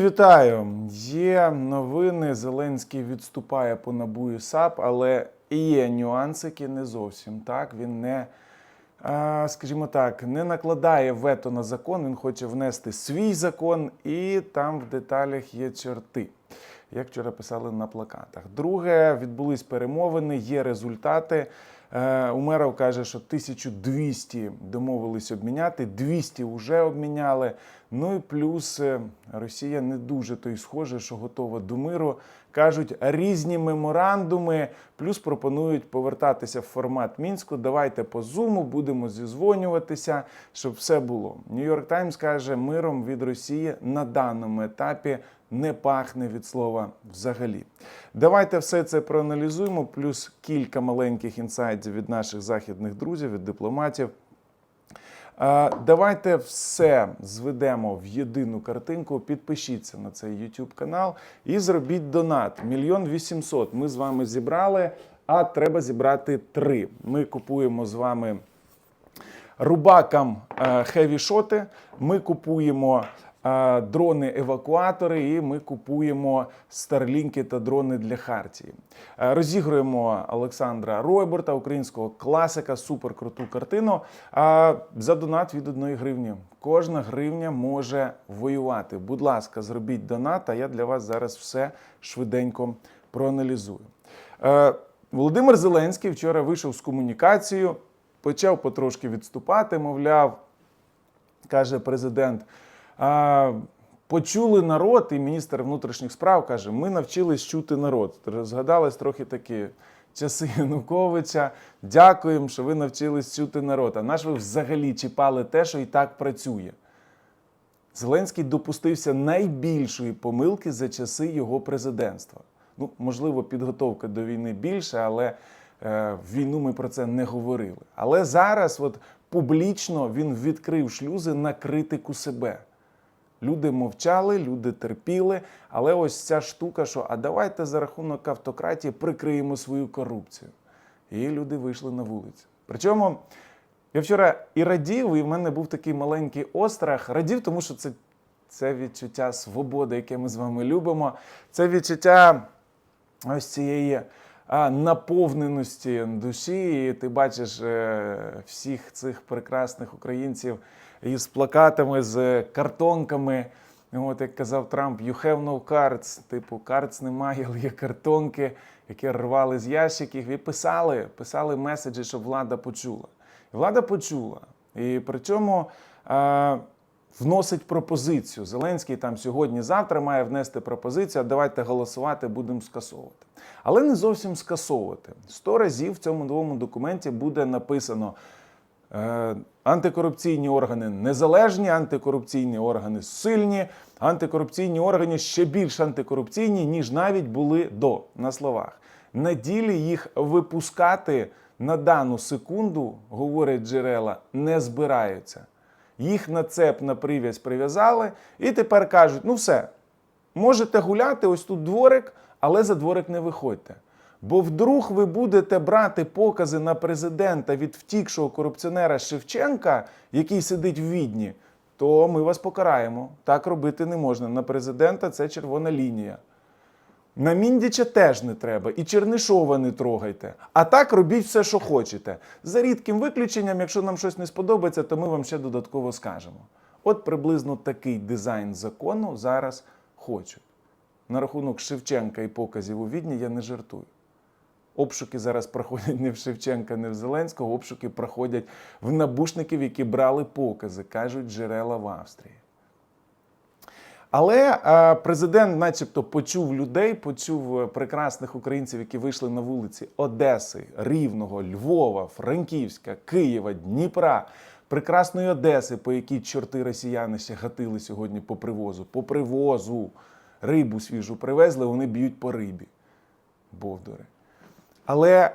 Вітаю! Є новини. Зеленський відступає по набу САП, але є нюансики не зовсім так. Він не, скажімо так, не накладає вето на закон. Він хоче внести свій закон, і там в деталях є чорти. Як вчора писали на плакатах. Друге, відбулись перемовини, є результати. Е, Умеров каже, що 1200 домовились обміняти, 200 вже обміняли. Ну і плюс е, Росія не дуже то й схоже, що готова до миру. Кажуть, різні меморандуми, плюс пропонують повертатися в формат мінську. Давайте по зуму будемо зізвонюватися, щоб все було. Нью-Йорк Таймс каже, миром від Росії на даному етапі не пахне від слова взагалі. Давайте все це проаналізуємо, плюс кілька маленьких інсайтів від наших західних друзів, від дипломатів. Е, Давайте все зведемо в єдину картинку. Підпишіться на цей YouTube канал і зробіть донат. Мільйон вісімсот. Ми з вами зібрали, а треба зібрати три. Ми купуємо з вами рубакам хевішоти. хеві-шоти. Ми купуємо е, дрони-евакуатори, і ми купуємо старлінки та дрони для Хартії. Розігруємо Олександра Ройборта, українського класика, суперкруту картину. За донат від 1 гривні. Кожна гривня може воювати. Будь ласка, зробіть донат, а я для вас зараз все швиденько проаналізую. Володимир Зеленський вчора вийшов з комунікацією, почав потрошки відступати, мовляв, каже президент. Почули народ, і міністр внутрішніх справ каже: ми навчились чути народ. Згадались трохи такі часи Януковича. Дякуємо, що ви навчились чути народ. А наш ви взагалі чіпали те, що і так працює. Зеленський допустився найбільшої помилки за часи його президентства. Ну, можливо, підготовка до війни більше, але е, в війну ми про це не говорили. Але зараз, от публічно, він відкрив шлюзи на критику себе. Люди мовчали, люди терпіли, але ось ця штука, що а давайте за рахунок автократії прикриємо свою корупцію. І люди вийшли на вулицю. Причому я вчора і радів, і в мене був такий маленький острах. Радів, тому що це, це відчуття свободи, яке ми з вами любимо. Це відчуття ось цієї наповненості душі. І ти бачиш е, всіх цих прекрасних українців із плакатами, з картонками. От як казав Трамп, you have no cards. Типу, картс немає, але є картонки, які рвали з ящиків і писали, писали меседжі, щоб влада почула. Влада почула. І при цьому е, вносить пропозицію. Зеленський там сьогодні-завтра має внести пропозицію, а давайте голосувати, будемо скасовувати. Але не зовсім скасовувати. Сто разів в цьому новому документі буде написано. Е, Антикорупційні органи незалежні, антикорупційні органи сильні, антикорупційні органи ще більш антикорупційні, ніж навіть були до на словах. На ділі їх випускати на дану секунду, говорять джерела, не збираються. Їх на цеп на прив'язь прив'язали, і тепер кажуть: ну все, можете гуляти, ось тут дворик, але за дворик не виходьте. Бо вдруг ви будете брати покази на президента від втікшого корупціонера Шевченка, який сидить в відні, то ми вас покараємо. Так робити не можна. На президента це червона лінія. На Міндіча теж не треба, і Чернишова не трогайте. А так робіть все, що хочете. За рідким виключенням, якщо нам щось не сподобається, то ми вам ще додатково скажемо. От приблизно такий дизайн закону зараз хочуть. На рахунок Шевченка і показів у Відні я не жартую. Обшуки зараз проходять не в Шевченка, не в Зеленського. Обшуки проходять в набушників, які брали покази, кажуть джерела в Австрії. Але е, президент, начебто, почув людей, почув е, прекрасних українців, які вийшли на вулиці Одеси, Рівного, Львова, Франківська, Києва, Дніпра, прекрасної Одеси, по якій чорти росіяни ще гатили сьогодні по привозу. По привозу рибу свіжу привезли, вони б'ють по рибі. Бовдори. Але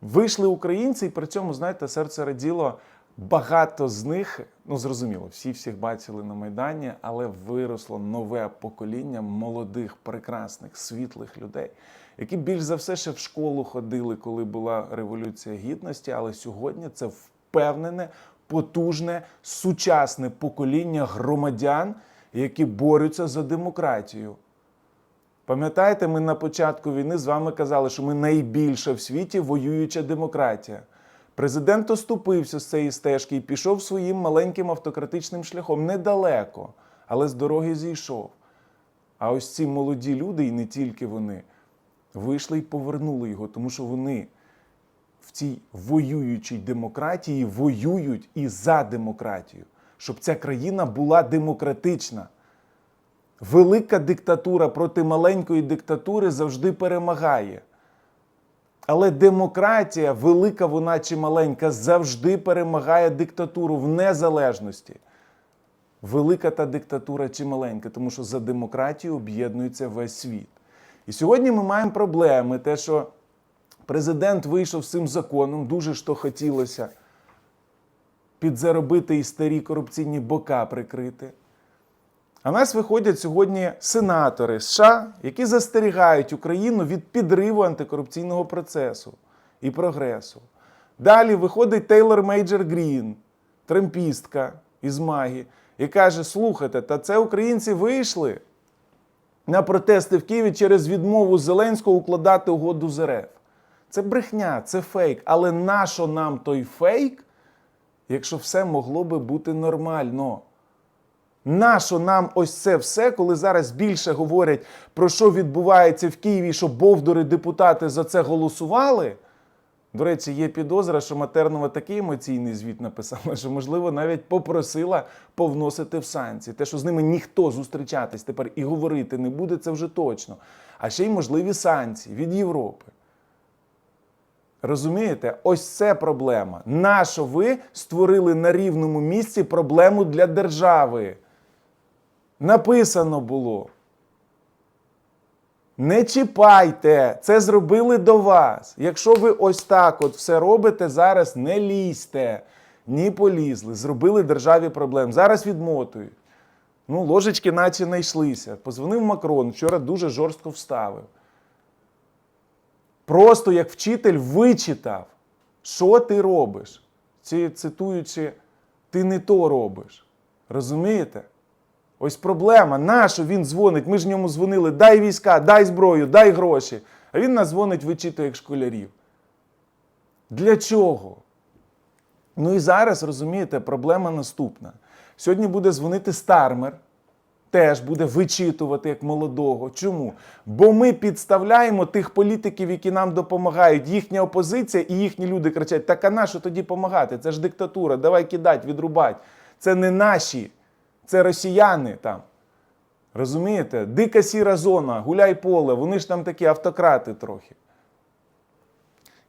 вийшли українці, і при цьому, знаєте, серце раділо. Багато з них, ну зрозуміло, всі всіх бачили на Майдані, але виросло нове покоління молодих, прекрасних, світлих людей, які більш за все ще в школу ходили, коли була революція гідності. Але сьогодні це впевнене, потужне, сучасне покоління громадян, які борються за демократію. Пам'ятаєте, ми на початку війни з вами казали, що ми найбільша в світі воююча демократія. Президент оступився з цієї стежки і пішов своїм маленьким автократичним шляхом недалеко, але з дороги зійшов. А ось ці молоді люди, і не тільки вони, вийшли і повернули його, тому що вони в цій воюючій демократії воюють і за демократію, щоб ця країна була демократична. Велика диктатура проти маленької диктатури завжди перемагає. Але демократія, велика вона чи маленька, завжди перемагає диктатуру в незалежності. Велика та диктатура чи маленька, тому що за демократію об'єднується весь світ. І сьогодні ми маємо проблеми, те, що президент вийшов з цим законом, дуже то хотілося підзаробити і старі корупційні бока прикрити. А нас виходять сьогодні сенатори США, які застерігають Україну від підриву антикорупційного процесу і прогресу. Далі виходить Тейлор Мейджор Грін, тремпістка із Магі, і каже: слухайте, та це українці вийшли на протести в Києві через відмову Зеленського укладати угоду з РФ. Це брехня, це фейк. Але нащо нам той фейк, якщо все могло би бути нормально? Нащо нам ось це все, коли зараз більше говорять про що відбувається в Києві, що бовдори депутати за це голосували? До речі, є підозра, що Матернова такий емоційний звіт написала, що, можливо, навіть попросила повносити в санкції. Те, що з ними ніхто зустрічатись тепер і говорити не буде, це вже точно. А ще й можливі санкції від Європи. Розумієте, ось це проблема. Нащо ви створили на рівному місці проблему для держави? Написано було. Не чіпайте, це зробили до вас. Якщо ви ось так от все робите, зараз не лізьте, ні полізли. Зробили державі проблем. Зараз відмотують. Ну, ложечки наче знайшлися. Позвонив Макрон, вчора дуже жорстко вставив. Просто як вчитель вичитав, що ти робиш. Ці, цитуючи, ти не то робиш. Розумієте? Ось проблема. Нащо він дзвонить? Ми ж ньому дзвонили, дай війська, дай зброю, дай гроші. А він нас дзвонить, вичитує як школярів. Для чого? Ну і зараз, розумієте, проблема наступна. Сьогодні буде дзвонити Стармер, теж буде вичитувати як молодого. Чому? Бо ми підставляємо тих політиків, які нам допомагають. Їхня опозиція і їхні люди кричать: так а на що тоді допомагати? Це ж диктатура, давай кидать, відрубать. Це не наші, це росіяни там. Розумієте? Дика сіра зона, гуляй поле, вони ж там такі автократи трохи.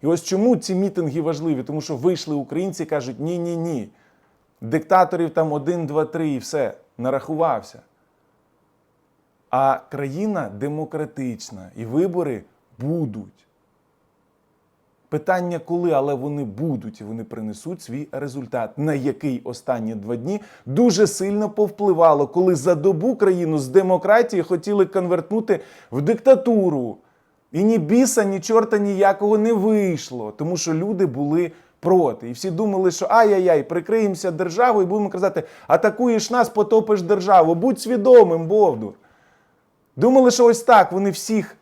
І ось чому ці мітинги важливі? Тому що вийшли українці і кажуть: ні-ні ні. Диктаторів там один, два, три і все, нарахувався. А країна демократична, і вибори будуть. Питання коли, але вони будуть і вони принесуть свій результат, на який останні два дні дуже сильно повпливало, коли за добу країну з демократії хотіли конвертнути в диктатуру. І ні біса, ні чорта ніякого не вийшло, тому що люди були проти. І всі думали, що ай-яй-яй, прикриємося державою і будемо казати, атакуєш нас, потопиш державу. Будь свідомим, Бовдур. Думали, що ось так вони всіх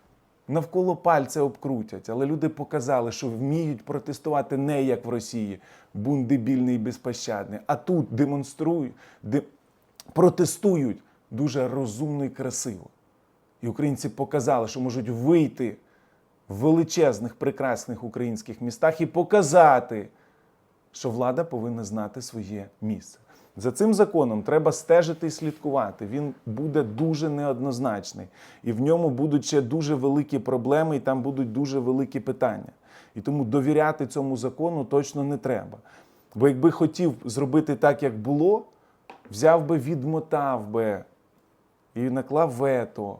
навколо пальця обкрутять. Але люди показали, що вміють протестувати не як в Росії, бунт дебільний і безпощадний, а тут демонструють, де... протестують дуже розумно і красиво. І українці показали, що можуть вийти в величезних, прекрасних українських містах і показати, що влада повинна знати своє місце. За цим законом треба стежити і слідкувати. Він буде дуже неоднозначний, і в ньому будуть ще дуже великі проблеми, і там будуть дуже великі питання. І тому довіряти цьому закону точно не треба. Бо якби хотів зробити так, як було, взяв би, відмотав би і наклав вето.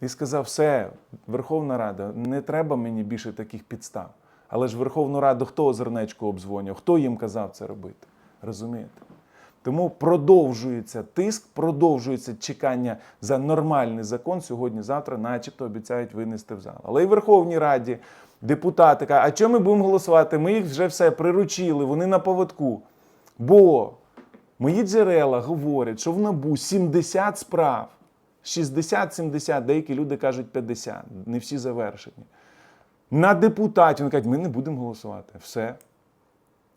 І сказав: все, Верховна Рада, не треба мені більше таких підстав. Але ж Верховну Раду хто озернечку обдзвонював, хто їм казав це робити? Розумієте? Тому продовжується тиск, продовжується чекання за нормальний закон. Сьогодні-завтра, начебто, обіцяють винести в зал. Але в Верховній Раді депутати кажуть, а чому ми будемо голосувати? Ми їх вже все приручили, вони на поводку. Бо Мої джерела говорять, що в набу 70 справ, 60-70, деякі люди кажуть 50, не всі завершені. На депутатів вони кажуть, ми не будемо голосувати. Все.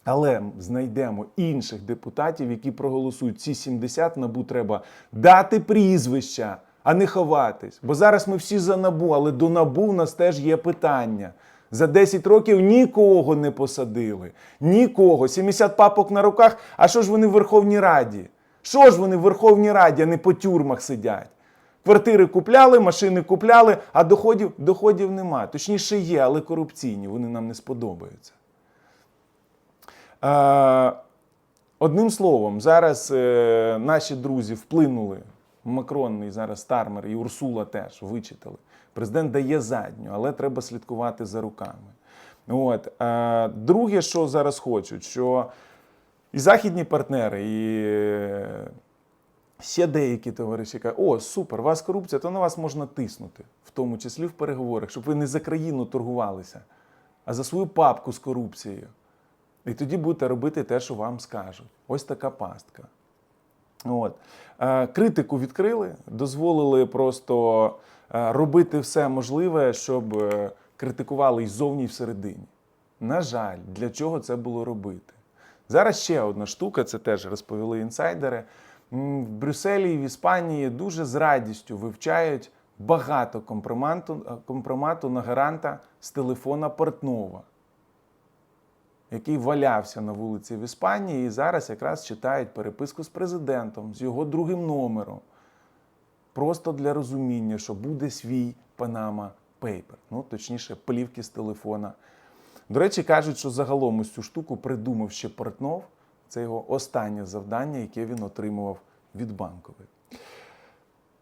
Але знайдемо інших депутатів, які проголосують ці 70 набу треба дати прізвища, а не ховатись. Бо зараз ми всі за набу, але до набу в нас теж є питання. За 10 років нікого не посадили. Нікого. 70 папок на руках. А що ж вони в Верховній Раді? Що ж вони в Верховній Раді, а не по тюрмах сидять? Квартири купляли, машини купляли, а доходів, доходів нема. Точніше є, але корупційні. Вони нам не сподобаються. Одним словом, зараз е, наші друзі вплинули. Макрон і зараз Стармер і Урсула теж вичитали. Президент дає задню, але треба слідкувати за руками. От. Друге, що зараз хочуть, що і західні партнери, і е, ще деякі товариші кажуть, о, супер, у вас корупція, то на вас можна тиснути, в тому числі в переговорах, щоб ви не за країну торгувалися, а за свою папку з корупцією. І тоді будете робити те, що вам скажуть. Ось така пастка. От. Е, Критику відкрили, дозволили просто е, робити все можливе, щоб е, критикували і ззовні, і всередині. На жаль, для чого це було робити? Зараз ще одна штука, це теж розповіли інсайдери. В Брюсселі і в Іспанії дуже з радістю вивчають багато компромату, компромату на гаранта з телефона Портнова який валявся на вулиці в Іспанії, і зараз якраз читають переписку з президентом, з його другим номером. Просто для розуміння, що буде свій Panama Paper, ну точніше, плівки з телефона. До речі, кажуть, що загалом ось цю штуку придумав ще Портнов. Це його останнє завдання, яке він отримував від банкової.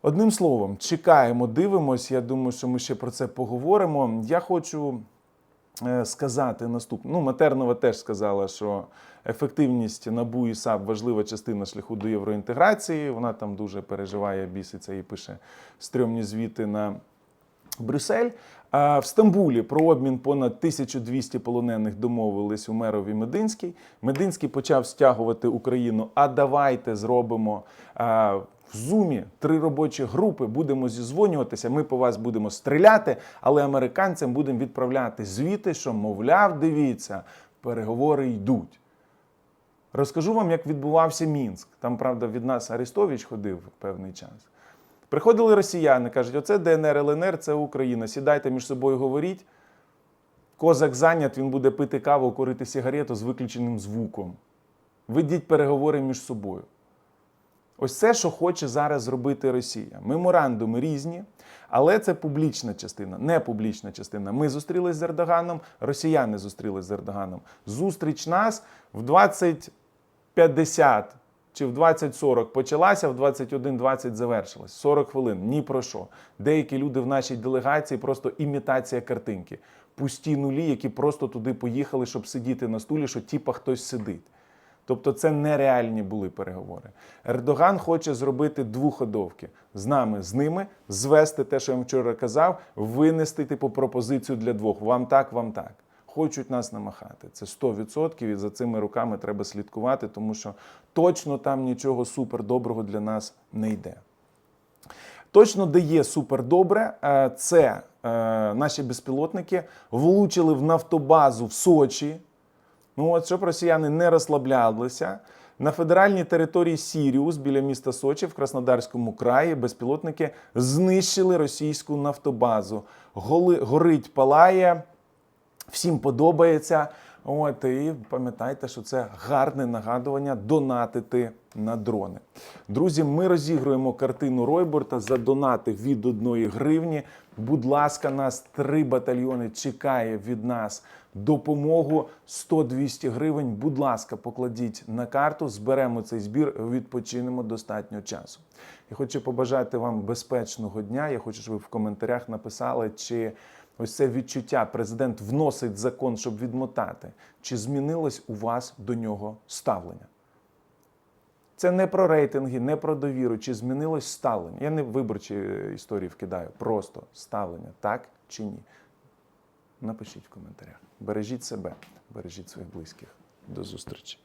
Одним словом, чекаємо, дивимось. Я думаю, що ми ще про це поговоримо. Я хочу сказати наступне. Ну, Матернова теж сказала, що ефективність НАБУ і САП важлива частина шляху до євроінтеграції. Вона там дуже переживає, біситься і пише стрьомні звіти на Брюссель. А в Стамбулі про обмін понад 1200 полонених домовились у мерові Мединський. Мединський почав стягувати Україну. А давайте зробимо в зумі три робочі групи. Будемо зізвонюватися. Ми по вас будемо стріляти, але американцям будемо відправляти звіти, що, мовляв, дивіться, переговори йдуть. Розкажу вам, як відбувався Мінськ. Там, правда, від нас Арестович ходив певний час. Приходили росіяни, кажуть, оце ДНР, ЛНР, це Україна. Сідайте між собою, говоріть. Козак зайнят, він буде пити каву, курити сигарету з виключеним звуком. Ведіть переговори між собою. Ось це, що хоче зараз зробити Росія. Меморандуми різні, але це публічна частина, не публічна частина. Ми зустрілися з Ердоганом, росіяни зустрілися з Ердоганом. Зустріч нас в 20.50 чи в 20.40 почалася, в 21.20 завершилась. 40 хвилин, ні про що. Деякі люди в нашій делегації просто імітація картинки. Пусті нулі, які просто туди поїхали, щоб сидіти на стулі, що типа хтось сидить. Тобто це нереальні були переговори. Ердоган хоче зробити двуходовки з нами, з ними, звести те, що я вам вчора казав, винести типу пропозицію для двох. Вам так, вам так. Хочуть нас намахати. Це 100% і за цими руками треба слідкувати, тому що точно там нічого супер доброго для нас не йде. Точно де є супер добре, е, це е, наші безпілотники влучили в нафтобазу в Сочі. Ну от щоб росіяни не розслаблялися. На федеральній території Сіріус біля міста Сочі в Краснодарському краї безпілотники знищили російську нафтобазу. Голи, горить, палає, всім подобається. От і пам'ятайте, що це гарне нагадування донатити на дрони. Друзі, ми розігруємо картину Ройборта за донати від 1 гривні. Будь ласка, нас три батальйони чекає від нас допомогу 100-200 гривень. Будь ласка, покладіть на карту, зберемо цей збір, відпочинемо достатньо часу. Я хочу побажати вам безпечного дня. Я хочу, щоб ви в коментарях написали, чи ось це відчуття президент вносить закон, щоб відмотати, чи змінилось у вас до нього ставлення. Це не про рейтинги, не про довіру, чи змінилось ставлення. Я не виборчі е, історії вкидаю, просто ставлення, так чи ні. Напишіть в коментарях. Бережіть себе, бережіть своїх близьких. До зустрічі.